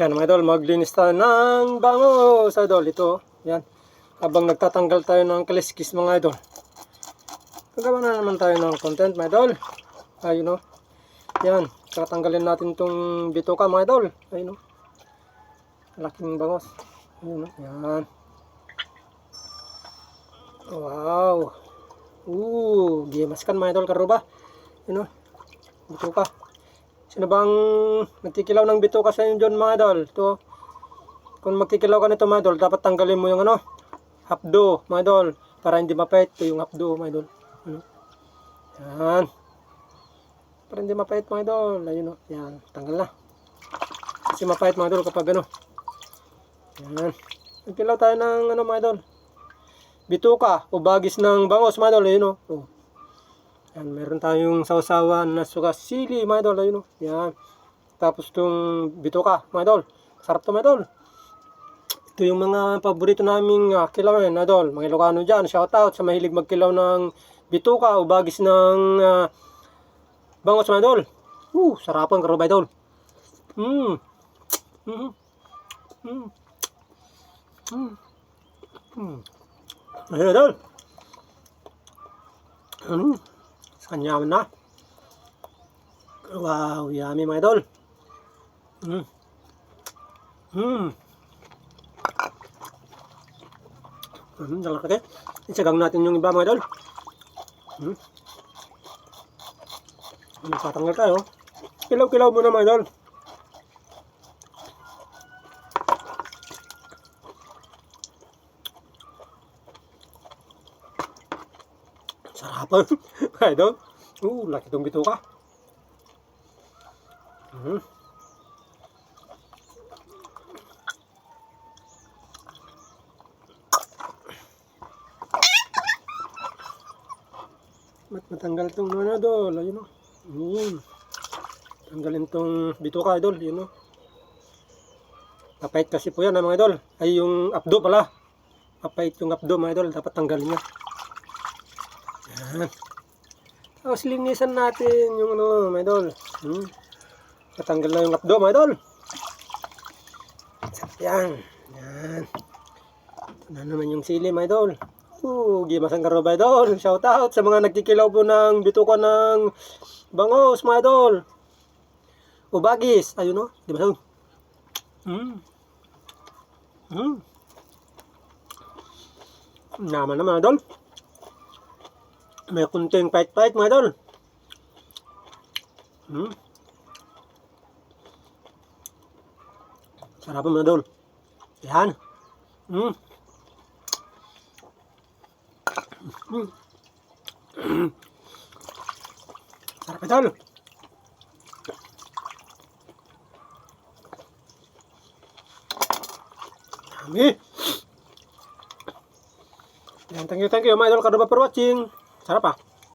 Yan mga idol, maglinis tayo ng bango sa idol. Ito, yan. Habang nagtatanggal tayo ng kaliskis mga idol. Nagawa na naman tayo ng content mga idol. Ayun o. Yan, tatanggalin natin tong bituka mga idol. Ayun o. Laking bangos. Ayun o. Yan. Wow. Ooh, gimaskan mga idol karuba. Ayun o. Bituka. Sino bang nagkikilaw ng bituka sa inyo dyan mga idol? Ito. Kung magkikilaw ka nito mga idol, dapat tanggalin mo yung ano, hapdo mga idol. Para hindi mapait. Ito yung hapdo mga idol. Ano? Yan. Para hindi mapait mga idol. Ayun o. Yan. Tanggal na. Kasi mapait mga idol kapag ano. Yan. Nagkilaw tayo ng ano mga idol. Bituka o bagis ng bangos mga idol. Ayun o. Oh. Yan, meron tayong sausawan na suka sili, mga idol, ayun o. Yan. Tapos itong bituka, mga idol. Sarap to, mga idol. Ito yung mga paborito naming uh, kilawin, mga idol. Mga Ilocano dyan, shout out sa mahilig magkilaw ng bituka o bagis ng uh, bangos, mga idol. Uh, sarapan, karo, mga idol. Mmm. Mm. Mm. Mm. Mm. Ayun, idol. Mm. Kanyaman na. Wow, yummy mga idol. Mm. Mm. Mm, dalak lagi. Isagang natin yung iba mga idol. Mm. Ano, patanggal tayo. Kilaw-kilaw muna mga idol. Sarapan. Mga idol. Uh, laki itong bituka. Mm. Mat matanggal itong ano idol. Ayun o. Mm. Tanggalin itong bituka idol. Yun o. Papait kasi po yan ah, mga idol. Ay yung abdo pala. Papait yung abdo mga idol. Dapat tanggalin niya. Yan. Tapos linisan natin yung ano, mga idol. Hmm. Natanggal na yung abdo, mga idol. Yan. Yan. Ito na naman yung sili, mga idol. Uh, gimasang karo, mga idol. Shout out sa mga nagkikilaw po ng bituka ng bangos, mga idol. Ubagis. Ayun no. Di ba? Hmm. Hmm. Naman naman, mga idol. May kunting pait-pait mga idol. Hmm. Sarap mga idol. Yan. Hmm. Hmm. Sarap idol. Dami. Yan, thank you, thank you, mga idol, kadaba for watching. Sarap ah.